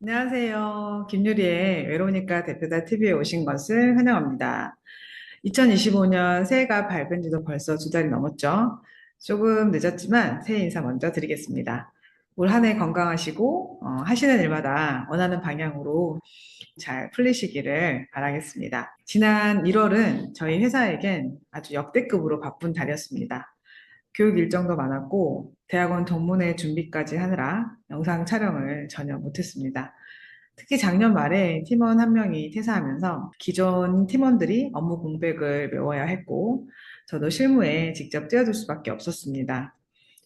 안녕하세요. 김유리의 외로우니까 대표다 TV에 오신 것을 환영합니다. 2025년 새해가 밝은 지도 벌써 두 달이 넘었죠. 조금 늦었지만 새해 인사 먼저 드리겠습니다. 올 한 해 건강하시고 어, 하시는 일마다 원하는 방향으로 잘 풀리시기를 바라겠습니다. 지난 1월은 저희 회사에겐 아주 역대급으로 바쁜 달이었습니다. 교육 일정도 많았고 대학원 동문회 준비까지 하느라 영상 촬영을 전혀 못했습니다. 특히 작년 말에 팀원 한 명이 퇴사하면서 기존 팀원들이 업무 공백을 메워야 했고 저도 실무에 직접 뛰어들 수밖에 없었습니다.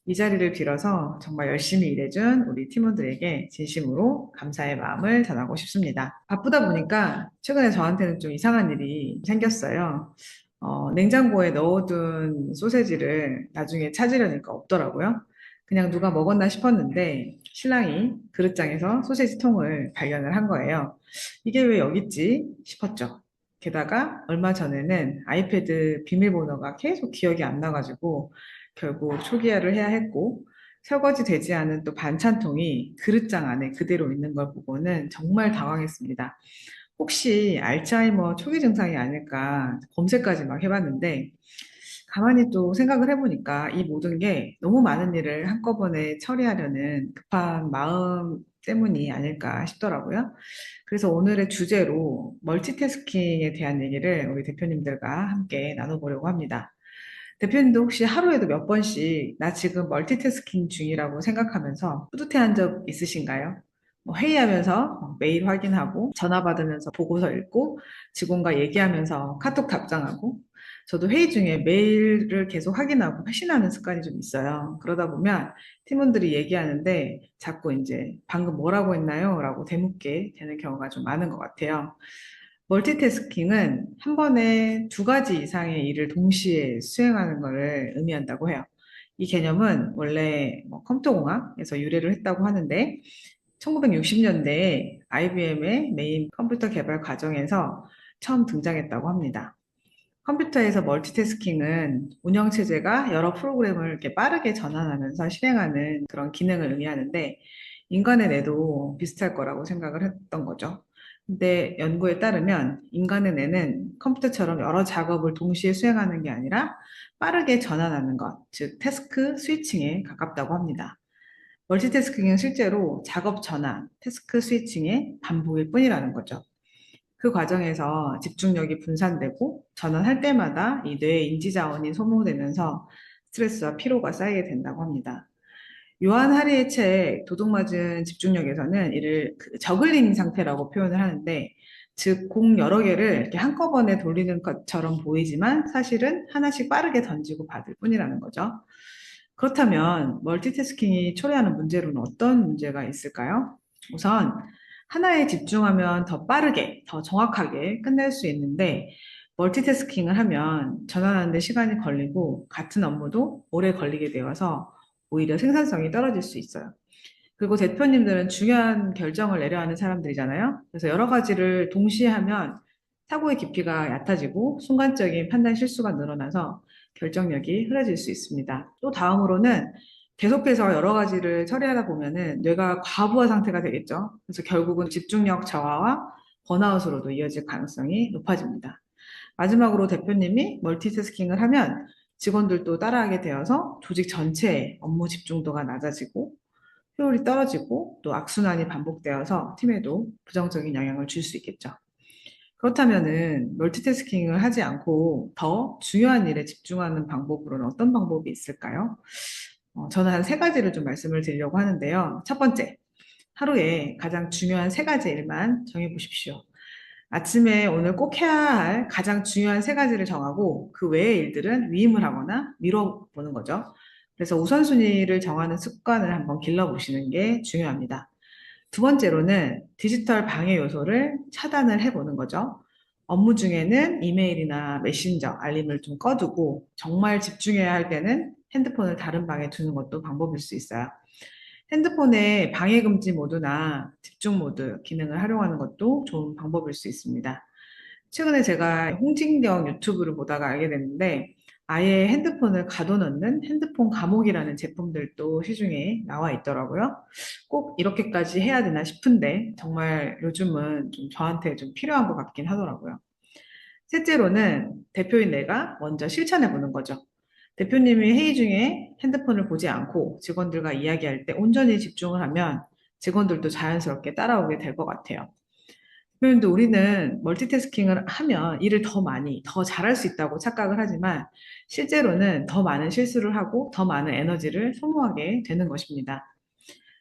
이 자리를 빌어서 정말 열심히 일해준 우리 팀원들에게 진심으로 감사의 마음을 전하고 싶습니다. 바쁘다 보니까 최근에 저한테는 좀 이상한 일이 생겼어요. 어, 냉장고에 넣어둔 소세지를 나중에 찾으려니까 없더라고요. 그냥 누가 먹었나 싶었는데 신랑이 그릇장에서 소세지 통을 발견을 한 거예요. 이게 왜 여기 있지 싶었죠. 게다가 얼마 전에는 아이패드 비밀번호가 계속 기억이 안 나가지고 결국 초기화를 해야 했고 설거지 되지 않은 또 반찬통이 그릇장 안에 그대로 있는 걸 보고는 정말 당황했습니다. 혹시 알츠하이머 초기 증상이 아닐까 검색까지 막 해봤는데 가만히 또 생각을 해보니까 이 모든 게 너무 많은 일을 한꺼번에 처리하려는 급한 마음 때문이 아닐까 싶더라고요. 그래서 오늘의 주제로 멀티태스킹에 대한 얘기를 우리 대표님들과 함께 나눠보려고 합니다. 대표님도 혹시 하루에도 몇 번씩 나 지금 멀티태스킹 중이라고 생각하면서 뿌듯해한 적 있으신가요? 뭐 회의하면서 메일 확인하고 전화 받으면서 보고서 읽고 직원과 얘기하면서 카톡 답장하고 저도 회의 중에 메일을 계속 확인하고 회신하는 습관이 좀 있어요. 그러다 보면 팀원들이 얘기하는데 자꾸 이제 방금 뭐라고 했나요? 라고 되묻게 되는 경우가 좀 많은 것 같아요. 멀티태스킹은 한 번에 두 가지 이상의 일을 동시에 수행하는 것을 의미한다고 해요. 이 개념은 원래 뭐 컴퓨터 공학에서 유래를 했다고 하는데 1960년대에 IBM의 메인 컴퓨터 개발 과정에서 처음 등장했다고 합니다. 컴퓨터에서 멀티태스킹은 운영체제가 여러 프로그램을 이렇게 빠르게 전환하면서 실행하는 그런 기능을 의미하는데 인간의 뇌도 비슷할 거라고 생각을 했던 거죠. 근데 연구에 따르면 인간의 뇌는 컴퓨터처럼 여러 작업을 동시에 수행하는 게 아니라 빠르게 전환하는 것, 즉 태스크 스위칭에 가깝다고 합니다. 멀티태스킹은 실제로 작업 전환, 태스크 스위칭의 반복일 뿐이라는 거죠. 그 과정에서 집중력이 분산되고 전환할 때마다 이 뇌의 인지 자원이 소모되면서 스트레스와 피로가 쌓이게 된다고 합니다. 요한 하리의 책 도둑맞은 집중력에서는 이를 그 저글링 상태라고 표현을 하는데 즉 공 여러 개를 이렇게 한꺼번에 돌리는 것처럼 보이지만 사실은 하나씩 빠르게 던지고 받을 뿐이라는 거죠. 그렇다면 멀티태스킹이 초래하는 문제로는 어떤 문제가 있을까요? 우선 하나에 집중하면 더 빠르게, 더 정확하게 끝낼 수 있는데 멀티태스킹을 하면 전환하는데 시간이 걸리고 같은 업무도 오래 걸리게 되어서 오히려 생산성이 떨어질 수 있어요. 그리고 대표님들은 중요한 결정을 내려야 하는 사람들이잖아요. 그래서 여러 가지를 동시에 하면 사고의 깊이가 얕아지고 순간적인 판단 실수가 늘어나서 결정력이 흐려질 수 있습니다. 또 다음으로는 계속해서 여러 가지를 처리하다 보면은 뇌가 과부하 상태가 되겠죠. 그래서 결국은 집중력 저하와 번아웃으로도 이어질 가능성이 높아집니다. 마지막으로 대표님이 멀티태스킹을 하면 직원들도 따라하게 되어서 조직 전체의 업무 집중도가 낮아지고 효율이 떨어지고 또 악순환이 반복되어서 팀에도 부정적인 영향을 줄 수 있겠죠. 그렇다면은 멀티태스킹을 하지 않고 더 중요한 일에 집중하는 방법으로는 어떤 방법이 있을까요? 어, 저는 한 세 가지를 좀 말씀을 드리려고 하는데요. 첫 번째, 하루에 가장 중요한 세 가지 일만 정해보십시오. 아침에 오늘 꼭 해야 할 가장 중요한 세 가지를 정하고 그 외의 일들은 위임을 하거나 미뤄보는 거죠. 그래서 우선순위를 정하는 습관을 한번 길러보시는 게 중요합니다. 두 번째로는 디지털 방해 요소를 차단을 해보는 거죠. 업무 중에는 이메일이나 메신저 알림을 좀 꺼두고 정말 집중해야 할 때는 핸드폰을 다른 방에 두는 것도 방법일 수 있어요. 핸드폰의 방해 금지 모드나 집중 모드 기능을 활용하는 것도 좋은 방법일 수 있습니다. 최근에 제가 홍진경 유튜브를 보다가 알게 됐는데 아예 핸드폰을 가둬놓는 핸드폰 감옥이라는 제품들도 시중에 나와 있더라고요. 꼭 이렇게까지 해야 되나 싶은데 정말 요즘은 좀 저한테 좀 필요한 것 같긴 하더라고요. 셋째로는 대표인 내가 먼저 실천해 보는 거죠. 대표님이 회의 중에 핸드폰을 보지 않고 직원들과 이야기할 때 온전히 집중을 하면 직원들도 자연스럽게 따라오게 될 것 같아요. 그런데 우리는 멀티태스킹을 하면 일을 더 많이, 더 잘할 수 있다고 착각을 하지만 실제로는 더 많은 실수를 하고 더 많은 에너지를 소모하게 되는 것입니다.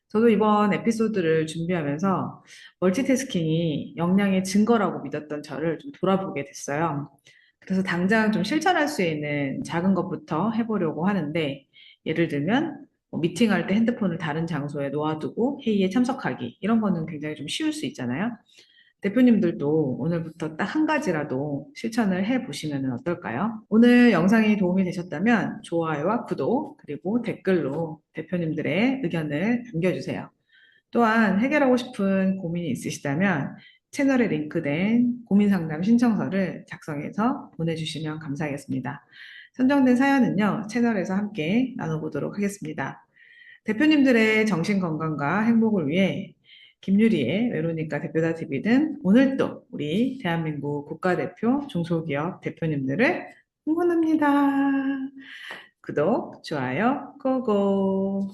저도 이번 에피소드를 준비하면서 멀티태스킹이 역량의 증거라고 믿었던 저를 좀 돌아보게 됐어요. 그래서 당장 좀 실천할 수 있는 작은 것부터 해보려고 하는데, 예를 들면, 뭐 미팅할 때 핸드폰을 다른 장소에 놓아두고 회의에 참석하기. 이런 거는 굉장히 좀 쉬울 수 있잖아요. 대표님들도 오늘부터 딱 한 가지라도 실천을 해 보시면 어떨까요? 오늘 영상이 도움이 되셨다면 좋아요와 구독, 그리고 댓글로 대표님들의 의견을 남겨주세요. 또한 해결하고 싶은 고민이 있으시다면 채널에 링크된 고민 상담 신청서를 작성해서 보내주시면 감사하겠습니다. 선정된 사연은요, 채널에서 함께 나눠보도록 하겠습니다. 대표님들의 정신 건강과 행복을 위해 김유리의 외로니까 대표다 TV는 오늘도 우리 대한민국 국가대표 중소기업 대표님들을 응원합니다. 구독, 좋아요, 고고.